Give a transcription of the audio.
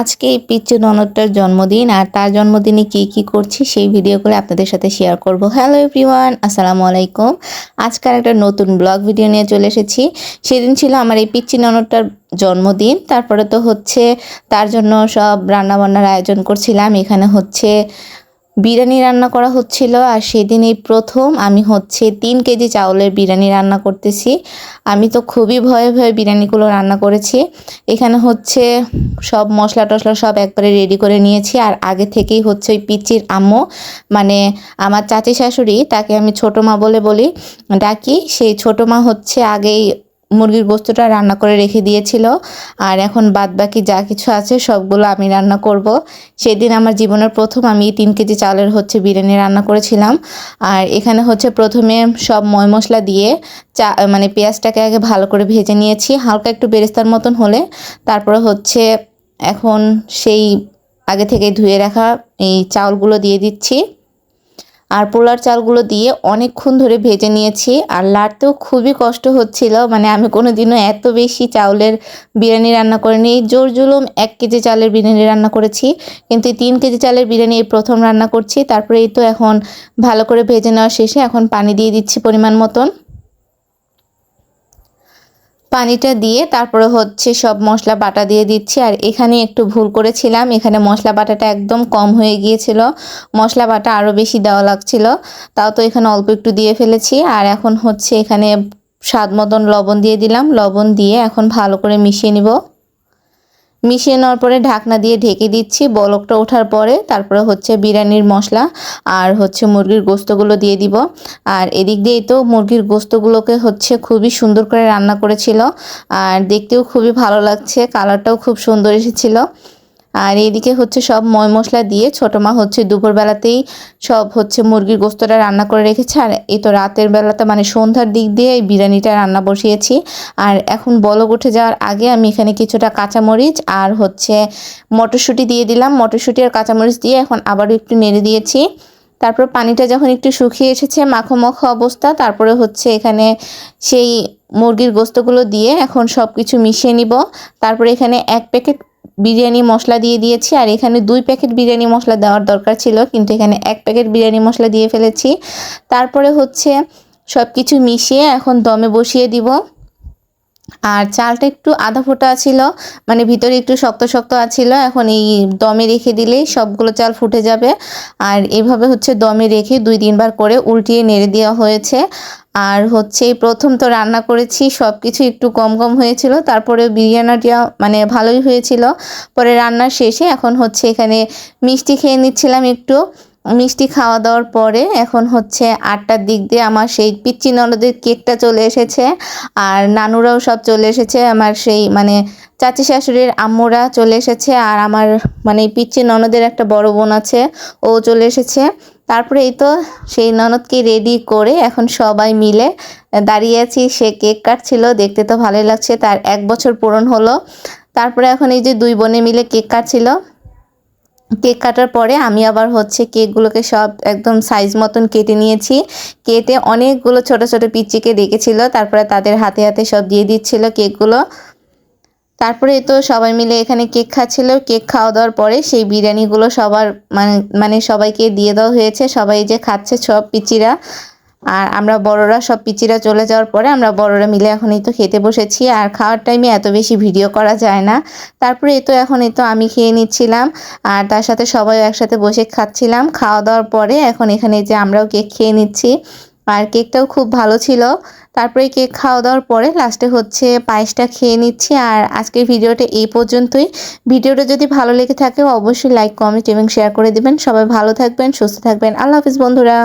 আজকে এই পিচ্চু ননদটার জন্মদিন আর তার জন্মদিনে কি কি করছি সেই ভিডিওগুলো আপনাদের সাথে শেয়ার করব। হ্যালো এভরিওয়ান আসসালামু আলাইকুম। আজকাল একটা নতুন ব্লগ ভিডিও নিয়ে চলে এসেছি। সেদিন ছিল আমার এই পিচ্চি ননদটার জন্মদিন, তারপরে তো হচ্ছে তার জন্য সব রান্নাবান্নার আয়োজন করছিলাম। এখানে হচ্ছে বিরিয়ানি রান্না করা হচ্ছিল আর সেদিন এই প্রথম আমি হচ্ছে তিন কেজি চাউলের বিরিয়ানি রান্না করতেছি। আমি তো খুবই ভয়ে ভয়ে বিরিয়ানিগুলো রান্না করেছি। এখানে হচ্ছে সব মশলা টশলা সব একবারে রেডি করে নিয়েছি আর আগে থেকেই হচ্ছে ওই পিচির আম্মু মানে আমার চাচি শাশুড়ি, তাকে আমি ছোটো মা বলে বলি, ডাকি। সেই ছোটো মা হচ্ছে আগেই মুরগির গোস্তটা রান্না করে রেখে দিয়েছিল। আর এখন বাদ বাকি যা কিছু আছে সবগুলো আমি রান্না করব। সেদিন আমার জীবনের প্রথম আমি তিন কেজি চালের হচ্ছে বিরিয়ানি রান্না করেছিলাম। আর এখানে হচ্ছে প্রথমে সব ময় মশলা দিয়ে চা মানে পেঁয়াজটাকে আগে ভালো করে ভেজে নিয়েছি। হালকা একটু বেরেস্তার মতন হলে তারপরে হচ্ছে এখন সেই আগে থেকে ধুয়ে রাখা এই চাউলগুলো দিয়ে দিচ্ছি। আর পোলার চালগুলো দিয়ে অনেকক্ষণ ধরে ভেজে নিয়েছি। আর লাড়তেও খুবই কষ্ট হচ্ছিল মানে আমি কোনো দিনও এত বেশি চাউলের বিরিয়ানি রান্না করিনি। জোর জুলুম এক কেজি চালের বিরিয়ানি রান্না করেছি, কিন্তু তিন কেজি চালের বিরিয়ানি এই প্রথম রান্না করছি। তারপরে এই তো এখন ভালো করে ভেজে নেওয়া শেষে এখন পানি দিয়ে দিচ্ছি পরিমাণ মতন। পানিটা দিয়ে তারপরে হচ্ছে সব মশলা বাটা দিয়ে দিচ্ছি। আর এখানে একটু ভুল করেছিলাম। এখানে মশলা বাটাটা একদম কম হয়ে গিয়েছিল। মশলা বাটা আরও বেশি দেওয়া লাগছিল। তাও তো এখানে অল্প একটু দিয়ে ফেলেছি। আর এখন হচ্ছে এখানে স্বাদ মতন লবণ দিয়ে দিলাম। লবণ দিয়ে এখন ভালো করে মিশিয়ে নিব। মিশিয়ে নেওয়ার পরে ঢাকনা দিয়ে ঢেকে দিচ্ছি। বলকটা ওঠার পরে তারপরে হচ্ছে বিরিয়ানির মশলা আর হচ্ছে মুরগির গোস্তগুলো দিয়ে দিব। আর এদিক দিয়েই তো মুরগির গোস্তগুলোকে হচ্ছে খুবই সুন্দর করে রান্না করেছিল। আর দেখতেও খুবই ভালো লাগছে, কালারটাও খুব সুন্দর এসেছিল। আর এইদিকে হচ্ছে সব ময় মশলা দিয়ে ছোটো মা হচ্ছে দুপুরবেলাতেই সব হচ্ছে মুরগির গোস্তটা রান্না করে রেখেছে। আর এই তো রাতের বেলাতে মানে সন্ধ্যার দিক দিয়ে এই বিরিয়ানিটা রান্না বসিয়েছি। আর এখন বলক উঠে যাওয়ার আগে আমি এখানে কিছুটা কাঁচামরিচ আর হচ্ছে মটরশুঁটি দিয়ে দিলাম। মটরশুঁটি আর কাঁচামরিচ দিয়ে এখন আবারও একটু নেড়ে দিয়েছি। তারপর পানিটা যখন একটু শুকিয়ে এসেছে মাখো মাখো অবস্থা, তারপরে হচ্ছে এখানে সেই মুরগির গোস্তগুলো দিয়ে এখন সব কিছু মিশিয়ে নিব। তারপরে এখানে এক প্যাকেট বিরিয়ানি মশলা দিয়ে দিয়েছি, আর এখানে দুই প্যাকেট বিরিয়ানি মশলা দেওয়ার দরকার ছিল, কিন্তু এখানে এক প্যাকেট বিরিয়ানি মশলা দিয়ে ফেলেছি। তারপরে হচ্ছে সব কিছু মিশিয়ে এখন দমে বসিয়ে দিব। আর চালটা একটু আধা ফোটা ছিল মানে ভিতরে একটু শক্ত শক্ত আছিল, এখন এই দমে রেখে দিলেই সবগুলো চাল ফুটে যাবে। আর এভাবে হচ্ছে দমে রেখে দুই তিনবার করে উল্টিয়ে নেড়ে দেওয়া হয়েছে। আর হচ্ছে প্রথম তো রান্না করেছি সব কিছু একটু কম কম হয়েছিল তারপরে বিরিয়ানিটা মানে ভালোই হয়েছিল। পরে রান্নার শেষে এখন হচ্ছে এখানে মিষ্টি খেয়ে নিচ্ছিলাম একটু। মিষ্টি খাওয়া দাওয়ার পরে এখন হচ্ছে আটটার দিক দিয়ে আমার সেই পিচ্চি ননদের কেকটা চলে এসেছে, আর নানুরাও সব চলে এসেছে, আমার সেই মানে চাচি শাশুড়ির আম্মুরা চলে এসেছে, আর আমার মানে পিচ্চি ননদের একটা বড় বোন আছে, ও চলে এসেছে। তারপরে এই তো সেই ননদকে রেডি করে এখন সবাই মিলে দাঁড়িয়ে আছি। সে কেক কাটছিল, দেখতে তো ভালোই লাগছে। তার এক বছর পূরণ হলো। তারপরে এখন এই যে দুই বোনে মিলে কেক কাটছিল। কেক কাটার পরে আমি আবার হচ্ছে কেকগুলোকে সব একদম সাইজ মতন কেটে নিয়েছি। কেটে অনেকগুলো ছোট ছোট পিচিকে ডেকেছিল। তারপরে তাদের হাতে হাতে সব দিয়ে দিচ্ছিল কেকগুলো। তারপরে তো সবাই মিলে এখানে কেক খাচ্ছিল, কেক খাওয়া দাওয়ার পরে সেই বিরিয়ানিগুলো সবার মানে মানে সবাইকে দিয়ে দেওয়া হয়েছে। সবাই যে খাচ্ছে সব পিচিরা। আর আমরা বড়রা, সব পিচিরা চলে যাওয়ার পরে আমরা বড়রা মিলে এখন এই তো খেতে বসেছি। আর খাওয়ার টাইমে এত বেশি ভিডিও করা যায় না। তারপরে এই তো এখন এই তো আমি খেয়ে নিচ্ছিলাম। আর তার সাথে সবাই একসাথে বসে খাচ্ছিলাম। খাওয়া দাওয়ার পরে এখন এখানে যে আমরাও কেক খেয়ে নিচ্ছি। আর কেকটাও খুব ভালো ছিল। তারপরে কেক খাওয়া দাওয়ার পরে লাস্টে হচ্ছে পায়েসটা খেয়ে নিচ্ছি। আর আজকের ভিডিওটা এই পর্যন্তই। ভিডিওটা যদি ভালো লেগে থাকে, অবশ্যই লাইক কমেন্ট এবং শেয়ার করে দেবেন। সবাই ভালো থাকবেন, সুস্থ থাকবেন। আল্লাহ হাফিজ বন্ধুরা।